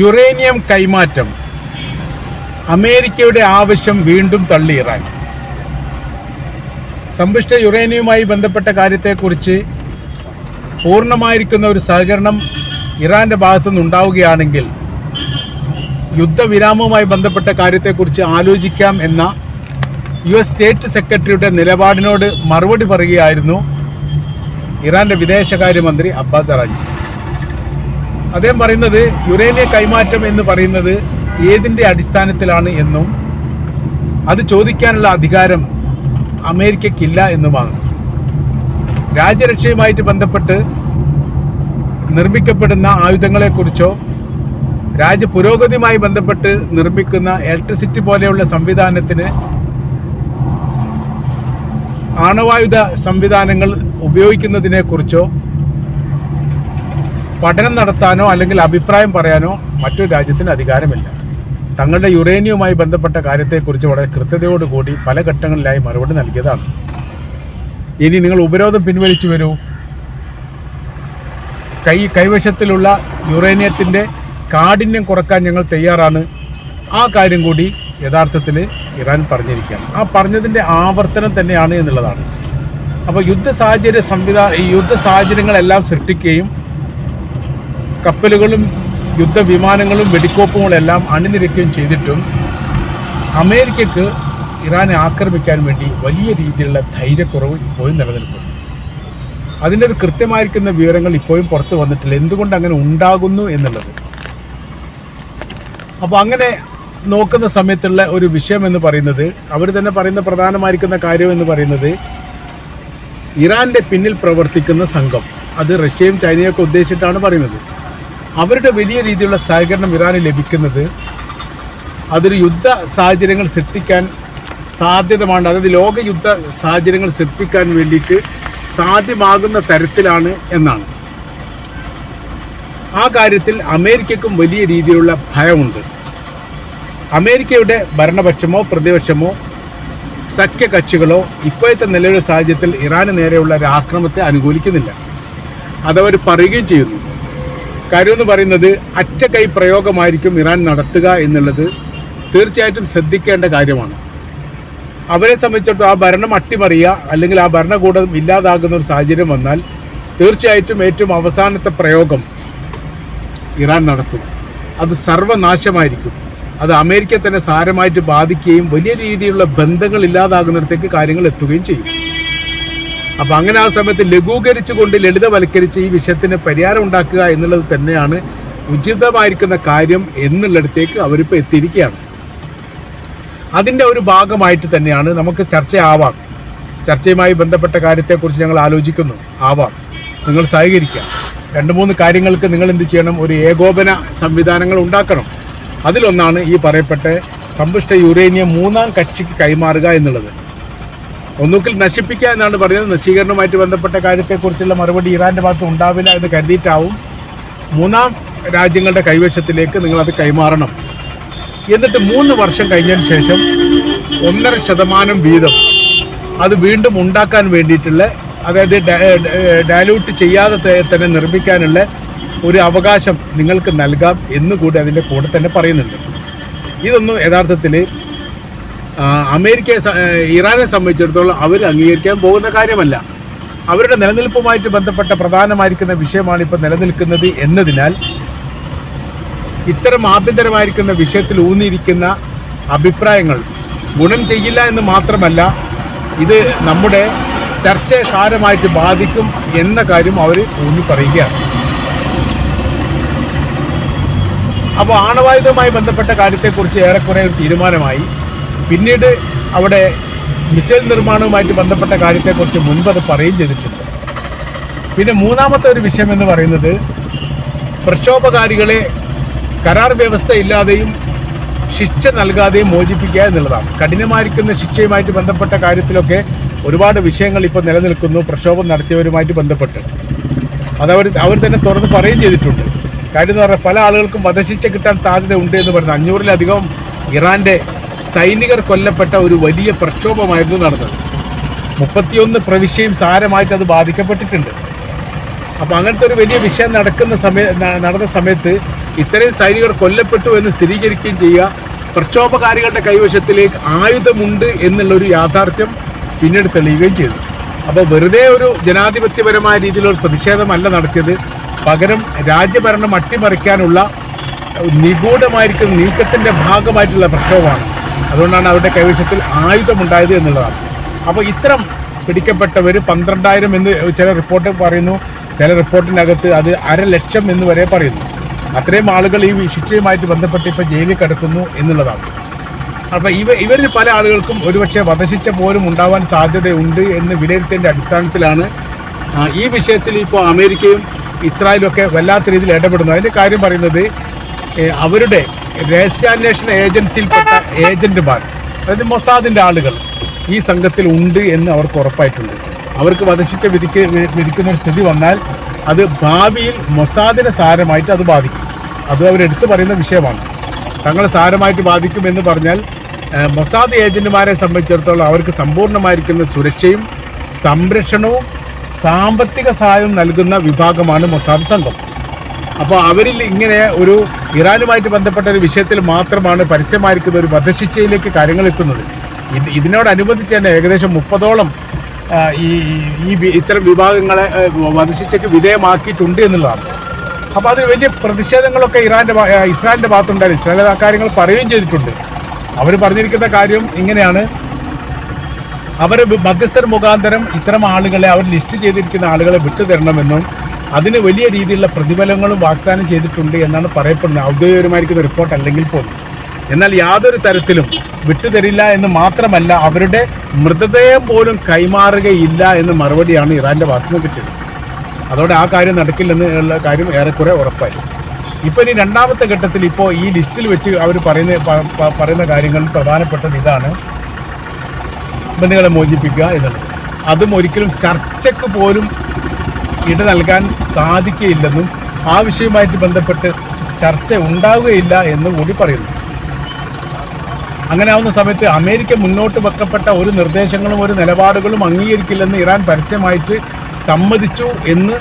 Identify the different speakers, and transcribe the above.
Speaker 1: Uranium കൈമാറ്റം. അമേരിക്കയുടെ ആവശ്യം വീണ്ടും തള്ളി ഇറാൻ സമ്പുഷ്ട യുറേനിയവുമായി ബന്ധപ്പെട്ട കാര്യത്തെക്കുറിച്ച് പൂർണമായിരിക്കുന്ന ഒരു സഹകരണം ഇറാന്റെ ഭാഗത്തു നിന്നുണ്ടാവുകയാണെങ്കിൽ യുദ്ധവിരാമവുമായി ബന്ധപ്പെട്ട കാര്യത്തെക്കുറിച്ച് ആലോചിക്കാം എന്ന യു എസ് സ്റ്റേറ്റ് സെക്രട്ടറിയുടെ നിലപാടിനോട് മറുപടി പറയുകയായിരുന്നു ഇറാന്റെ വിദേശകാര്യമന്ത്രി അബ്ബാസ് അറാജി അദ്ദേഹം പറയുന്നത് യുറേനിയ കൈമാറ്റം എന്ന് പറയുന്നത് ഏതിന്റെ അടിസ്ഥാനത്തിലാണ് എന്നും അത് ചോദിക്കാനുള്ള അധികാരം അമേരിക്കയ്ക്കില്ല എന്നുമാണ്. രാജ്യരക്ഷയുമായിട്ട് ബന്ധപ്പെട്ട് നിർമ്മിക്കപ്പെടുന്ന ആയുധങ്ങളെക്കുറിച്ചോ രാജ്യ പുരോഗതിയുമായി ബന്ധപ്പെട്ട് നിർമ്മിക്കുന്ന ഇലക്ട്രിസിറ്റി പോലെയുള്ള സംവിധാനത്തിന് ആണവായുധ സംവിധാനങ്ങൾ ഉപയോഗിക്കുന്നതിനെക്കുറിച്ചോ പഠനം നടത്താനോ അല്ലെങ്കിൽ അഭിപ്രായം പറയാനോ മറ്റൊരു രാജ്യത്തിന് അധികാരമില്ല. തങ്ങളുടെ യുറേനിയവുമായി ബന്ധപ്പെട്ട കാര്യത്തെക്കുറിച്ച് വളരെ കൃത്യതയോടുകൂടി പല ഘട്ടങ്ങളിലായി മറുപടി നൽകിയതാണ്. ഇനി നിങ്ങൾ ഉപരോധം പിൻവലിച്ചു വരൂ. കൈ കൈവശത്തിലുള്ള യുറേനിയത്തിന്റെ കാഠിന്യം കുറയ്ക്കാൻ ഞങ്ങൾ തയ്യാറാണ്. ആ കാര്യം കൂടി യഥാർത്ഥത്തിൽ ഇറാൻ പറഞ്ഞിരിക്കുകയാണ്. ആ പറഞ്ഞതിന്റെ ആവർത്തനം തന്നെയാണ് എന്നുള്ളതാണ്. അപ്പോൾ യുദ്ധ സാഹചര്യ സംവിധാന യുദ്ധ സാഹചര്യങ്ങളെല്ലാം സൃഷ്ടിക്കുകയും കപ്പലുകളും യുദ്ധവിമാനങ്ങളും വെടിക്കോപ്പുകളെല്ലാം അണിനിരക്കുകയും ചെയ്തിട്ടും അമേരിക്കക്ക് ഇറാനെ ആക്രമിക്കാൻ വേണ്ടി വലിയ രീതിയിലുള്ള ധൈര്യക്കുറവ് ഇപ്പോഴും നിലനിൽക്കുന്നു. അതിന്റെ ഒരു കൃത്യമായിരിക്കുന്ന വിവരങ്ങൾ ഇപ്പോഴും പുറത്തു വന്നിട്ടില്ല. എന്തുകൊണ്ട് അങ്ങനെ ഉണ്ടാകുന്നു എന്നുള്ളത്. അപ്പോൾ അങ്ങനെ നോക്കുന്ന സമയത്തുള്ള ഒരു വിഷയം എന്ന് പറയുന്നത് അവർ തന്നെ പറയുന്ന പ്രധാനമായിരിക്കുന്ന കാര്യം എന്ന് പറയുന്നത് ഇറാന്റെ പിന്നിൽ പ്രവർത്തിക്കുന്ന സംഘം അത് റഷ്യയും ചൈനയൊക്കെ ഉദ്ദേശിച്ചിട്ടാണ് പറയുന്നത്. അവരുടെ വലിയ രീതിയിലുള്ള സഹകരണം ഇറാന് ലഭിക്കുന്നത് അതൊരു യുദ്ധ സാഹചര്യങ്ങൾ സൃഷ്ടിക്കാൻ സാധ്യതമാണ് അതായത് ലോക യുദ്ധ സാഹചര്യങ്ങൾ സൃഷ്ടിക്കാൻ വേണ്ടിയിട്ട് സാധ്യമാകുന്ന തരത്തിലാണ് എന്നാണ്. ആ കാര്യത്തിൽ അമേരിക്കക്കും വലിയ രീതിയിലുള്ള ഭയമുണ്ട്. അമേരിക്കയുടെ ഭരണപക്ഷമോ പ്രതിപക്ഷമോ സഖ്യകക്ഷികളോ ഇപ്പോഴത്തെ നിലവിലെ സാഹചര്യത്തിൽ ഇറാന് നേരെയുള്ള ഒരു ആക്രമണത്തെ അനുകൂലിക്കുന്നില്ല. അതവർ പറയുകയും ചെയ്യുന്നു. കാര്യം എന്ന് പറയുന്നത് അറ്റകൈ പ്രയോഗമായിരിക്കും ഇറാൻ നടത്തുക എന്നുള്ളത് തീർച്ചയായിട്ടും ശ്രദ്ധിക്കേണ്ട കാര്യമാണ്. അവരെ സംബന്ധിച്ചിടത്തോളം ആ ഭരണം അട്ടിമറിയുക അല്ലെങ്കിൽ ആ ഭരണകൂടം ഇല്ലാതാകുന്ന ഒരു സാഹചര്യം വന്നാൽ തീർച്ചയായിട്ടും ഏറ്റവും അവസാനത്തെ പ്രയോഗം ഇറാൻ നടത്തും. അത് സർവനാശമായിരിക്കും. അത് അമേരിക്കയെ തന്നെ സാരമായിട്ട് ബാധിക്കുകയും വലിയ രീതിയിലുള്ള ബന്ധങ്ങൾ ഇല്ലാതാകുന്നിടത്തേക്ക് കാര്യങ്ങൾ എത്തുകയും ചെയ്യും. അപ്പം അങ്ങനെ ആ സമയത്ത് ലഘൂകരിച്ചുകൊണ്ട് ലളിതവൽക്കരിച്ച് ഈ വിഷയത്തിന് പരിഹാരം ഉണ്ടാക്കുക എന്നുള്ളത് തന്നെയാണ് ഉചിതമായിരിക്കുന്ന കാര്യം എന്നുള്ളിടത്തേക്ക് അവരിപ്പോൾ എത്തിയിരിക്കുകയാണ്. അതിന്റെ ഒരു ഭാഗമായിട്ട് തന്നെയാണ് നമുക്ക് ചർച്ചയാവാം ചർച്ചയുമായി ബന്ധപ്പെട്ട കാര്യത്തെക്കുറിച്ച് ഞങ്ങൾ ആലോചിക്കുന്നു. ആവാം. നിങ്ങൾ സഹകരിക്കാം. രണ്ട് മൂന്ന് കാര്യങ്ങൾക്ക് നിങ്ങൾ എന്ത് ചെയ്യണം? ഒരു ഏകോപന സംവിധാനങ്ങൾ ഉണ്ടാക്കണം. അതിലൊന്നാണ് ഈ പറയപ്പെട്ട സമ്പുഷ്ട യുറേനിയം മൂന്നാം കക്ഷിക്ക് കൈമാറുക എന്നുള്ളത്. ഒന്നുകിൽ നശിപ്പിക്കുക എന്നാണ് പറയുന്നത്. നശീകരണവുമായിട്ട് ബന്ധപ്പെട്ട കാര്യത്തെക്കുറിച്ചുള്ള മറുപടി ഇറാന്റെ ഭാഗത്ത് ഉണ്ടാവില്ല എന്ന് കരുതിയിട്ടാവും മൂന്നാം രാജ്യങ്ങളുടെ കൈവശത്തിലേക്ക് നിങ്ങളത് കൈമാറണം. എന്നിട്ട് മൂന്ന് വർഷം കഴിഞ്ഞതിന് ശേഷം ഒന്നര ശതമാനം വീതം അത് വീണ്ടും ഉണ്ടാക്കാൻ വേണ്ടിയിട്ടുള്ള അതായത് ഡയലൂട്ട് ചെയ്യാതെ തന്നെ നിർമ്മിക്കാനുള്ള ഒരു അവകാശം നിങ്ങൾക്ക് നൽകാം എന്നുകൂടി അതിന്റെ കൂടെ തന്നെ പറയുന്നുണ്ട്. ഇതൊന്നും യഥാർത്ഥത്തിൽ അമേരിക്കയെ ഇറാനെ സംബന്ധിച്ചിടത്തോളം അവർ അംഗീകരിക്കാൻ പോകുന്ന കാര്യമല്ല. അവരുടെ നിലനിൽപ്പുമായിട്ട് ബന്ധപ്പെട്ട പ്രധാനമായിരിക്കുന്ന വിഷയമാണ് ഇപ്പോൾ നിലനിൽക്കുന്നത് എന്നതിനാൽ ഇത്തരം ആഭ്യന്തരമായിരിക്കുന്ന വിഷയത്തിൽ ഊന്നിയിരിക്കുന്ന അഭിപ്രായങ്ങൾ ഗുണം ചെയ്യില്ല എന്ന് മാത്രമല്ല ഇത് നമ്മുടെ ചർച്ചയെ സാരമായിട്ട് ബാധിക്കും എന്ന കാര്യം അവർ ഊന്നി പറയുകയാണ് അപ്പോൾ ആണവായുധവുമായി ബന്ധപ്പെട്ട കാര്യത്തെക്കുറിച്ച് ഏറെക്കുറെ ഒരു തീരുമാനമായി. പിന്നീട് അവിടെ മിസൈൽ നിർമ്മാണവുമായിട്ട് ബന്ധപ്പെട്ട കാര്യത്തെക്കുറിച്ച് മുൻപ് അത് പറയുകയും ചെയ്തിട്ടുണ്ട്. പിന്നെ മൂന്നാമത്തെ ഒരു വിഷയം എന്ന് പറയുന്നത് പ്രക്ഷോഭകാരികളെ കരാർ വ്യവസ്ഥ ഇല്ലാതെയും ശിക്ഷ നൽകാതെയും മോചിപ്പിക്കുക എന്നുള്ളതാണ്. കഠിനമായിരിക്കുന്ന ശിക്ഷയുമായിട്ട് ബന്ധപ്പെട്ട കാര്യത്തിലൊക്കെ ഒരുപാട് വിഷയങ്ങൾ ഇപ്പോൾ നിലനിൽക്കുന്നു. പ്രക്ഷോഭം നടത്തിയവരുമായിട്ട് ബന്ധപ്പെട്ട്. അതവർ അവർ തന്നെ തുറന്ന് പറയുകയും ചെയ്തിട്ടുണ്ട്. കാര്യം എന്ന് പറഞ്ഞാൽ പല ആളുകൾക്കും വധശിക്ഷ കിട്ടാൻ സാധ്യത ഉണ്ട് എന്ന് പറയുന്നത്. അഞ്ഞൂറിലധികം ഇറാന്റെ സൈനികർ കൊല്ലപ്പെട്ട ഒരു വലിയ പ്രക്ഷോഭമായിരുന്നു നടന്നത്. മുപ്പത്തിയൊന്ന് പ്രവിശ്യയും സാരമായിട്ട് അത് ബാധിക്കപ്പെട്ടിട്ടുണ്ട്. അപ്പോൾ അങ്ങനത്തെ ഒരു വലിയ വിഷയം നടക്കുന്ന സമയ നടന്ന സമയത്ത് ഇത്രയും സൈനികർ കൊല്ലപ്പെട്ടു എന്ന് സ്ഥിരീകരിക്കുകയും ചെയ്യുക പ്രക്ഷോഭകാരികളുടെ കൈവശത്തിലേക്ക് ആയുധമുണ്ട് എന്നുള്ള ഒരു യാഥാർത്ഥ്യം പിന്നീട് തെളിയുകയും ചെയ്തു. അപ്പോൾ വെറുതെ ഒരു ജനാധിപത്യപരമായ രീതിയിലുള്ള പ്രതിഷേധമല്ല നടത്തിയത്. പകരം രാജ്യഭരണം അട്ടിമറിക്കാനുള്ള നിഗൂഢമായിരിക്കുന്ന നീക്കത്തിന്റെ ഭാഗമായിട്ടുള്ള പ്രക്ഷോഭമാണ്. അതുകൊണ്ടാണ് അവരുടെ കൈവശത്തിൽ ആയുധമുണ്ടായത് എന്നുള്ളതാണ്. അപ്പോൾ ഇത്തരം പിടിക്കപ്പെട്ടവർ പന്ത്രണ്ടായിരം എന്ന് ചില റിപ്പോർട്ട് പറയുന്നു. ചില റിപ്പോർട്ടിനകത്ത് അത് അരലക്ഷം എന്ന് വരെ പറയുന്നു. അത്രയും ആളുകൾ ഈ ശിക്ഷയുമായിട്ട് ബന്ധപ്പെട്ട് ഇപ്പോൾ ജയിലിൽ കിടക്കുന്നു എന്നുള്ളതാണ്. അപ്പോൾ ഇവ ഇവരിൽ പല ആളുകൾക്കും ഒരുപക്ഷെ വധശിക്ഷ പോലും ഉണ്ടാവാൻ സാധ്യതയുണ്ട് എന്ന് വിലയിരുത്തേണ്ട അടിസ്ഥാനത്തിലാണ് ഈ വിഷയത്തിൽ ഇപ്പോൾ അമേരിക്കയും ഇസ്രായേലും ഒക്കെ വല്ലാത്ത രീതിയിൽ ഇടപെടുന്നു. അതിന്റെ കാര്യം പറയുന്നത് അവരുടെ രഹസ്യാന്വേഷണ ഏജൻസിയിൽപ്പെട്ട ഏജന്റുമാർ അതായത് മൊസാദിന്റെ ആളുകൾ ഈ സംഘത്തിൽ ഉണ്ട് എന്ന് അവർക്ക് ഉറപ്പായിട്ടുണ്ട്. അവർക്ക് വധശിക്ഷ വിധിക്ക വിധിക്കുന്ന ഒരു സ്ഥിതി വന്നാൽ അത് ഭാവിയിൽ മൊസാദിനെ സാരമായിട്ട് അത് ബാധിക്കും. അത് അവരെടുത്തു പറയുന്ന വിഷയമാണ്. തങ്ങളെ സാരമായിട്ട് ബാധിക്കും എന്ന് പറഞ്ഞാൽ മൊസാദ് ഏജന്റുമാരെ സംബന്ധിച്ചിടത്തോളം അവർക്ക് സമ്പൂർണമായിരിക്കുന്ന സുരക്ഷയും സംരക്ഷണവും സാമ്പത്തിക സഹായവും നൽകുന്ന വിഭാഗമാണ് മൊസാദ് സംഘം. അപ്പോൾ അവരിൽ ഇങ്ങനെ ഒരു ഇറാനുമായിട്ട് ബന്ധപ്പെട്ട ഒരു വിഷയത്തിൽ മാത്രമാണ് പരസ്യമായിരിക്കുന്ന ഒരു വധശിക്ഷയിലേക്ക് കാര്യങ്ങൾ എത്തുന്നത്. ഇത് ഇതിനോടനുബന്ധിച്ച് തന്നെ ഏകദേശം മുപ്പതോളം ഈ ഈ ഇത്തരം വിഭാഗങ്ങളെ വധശിക്ഷയ്ക്ക് വിധേയമാക്കിയിട്ടുണ്ട് എന്നുള്ളതാണ്. അപ്പോൾ അതിന് വലിയ പ്രതിഷേധങ്ങളൊക്കെ ഇറാന്റെ ഇസ്രായേലിന്റെ ഭാഗത്തുണ്ടായിരുന്നു. ഇസ്രായേൽ ആ കാര്യങ്ങൾ പറയുകയും ചെയ്തിട്ടുണ്ട്. അവർ പറഞ്ഞിരിക്കുന്ന കാര്യം ഇങ്ങനെയാണ്. അവർ മധ്യസ്ഥർ മുഖാന്തരം ഇത്തരം ആളുകളെ അവർ ലിസ്റ്റ് ചെയ്തിരിക്കുന്ന ആളുകളെ വിട്ടുതരണമെന്നും അതിന് വലിയ രീതിയിലുള്ള പ്രതിഫലങ്ങളും വാഗ്ദാനം ചെയ്തിട്ടുണ്ട് എന്നാണ് പറയപ്പെടുന്നത്. ഔദ്യോഗികമായിരിക്കുന്ന റിപ്പോർട്ട് അല്ലെങ്കിൽ പോലും. എന്നാൽ യാതൊരു തരത്തിലും വിട്ടുതരില്ല എന്ന് മാത്രമല്ല അവരുടെ മൃതദേഹം പോലും കൈമാറുകയില്ല എന്ന മറുപടിയാണ് ഇറാന്റെ ഭാഗത്തുനിന്ന് കിട്ടിയത്. അതോടെ ആ കാര്യം നടക്കില്ലെന്ന് ഉള്ള കാര്യം ഏറെക്കുറെ ഉറപ്പായി. ഇപ്പോൾ ഇനി രണ്ടാമത്തെ ഘട്ടത്തിൽ ഇപ്പോൾ ഈ ലിസ്റ്റിൽ വെച്ച് അവർ പറയുന്ന പറയുന്ന കാര്യങ്ങളിൽ പ്രധാനപ്പെട്ടത് ഇതാണ്. ബന്ധുക്കളെ മോചിപ്പിക്കുക എന്നുള്ളത്. അതും ഒരിക്കലും ചർച്ചയ്ക്ക് പോലും ഇട നൽകാൻ സാധിക്കുകയില്ലെന്നും ആ വിഷയവുമായിട്ട് ബന്ധപ്പെട്ട് ചർച്ച ഉണ്ടാവുകയില്ല എന്നും കൂടി പറയുന്നു. അങ്ങനെ ആവുന്ന സമയത്ത് അമേരിക്ക മുന്നോട്ട് വെക്കപ്പെട്ട ഒരു നിർദ്ദേശങ്ങളും ഒരു നിലപാടുകളും അംഗീകരിക്കില്ലെന്ന് ഇറാൻ പരസ്യമായിട്ട് സമ്മതിച്ചു എന്ന്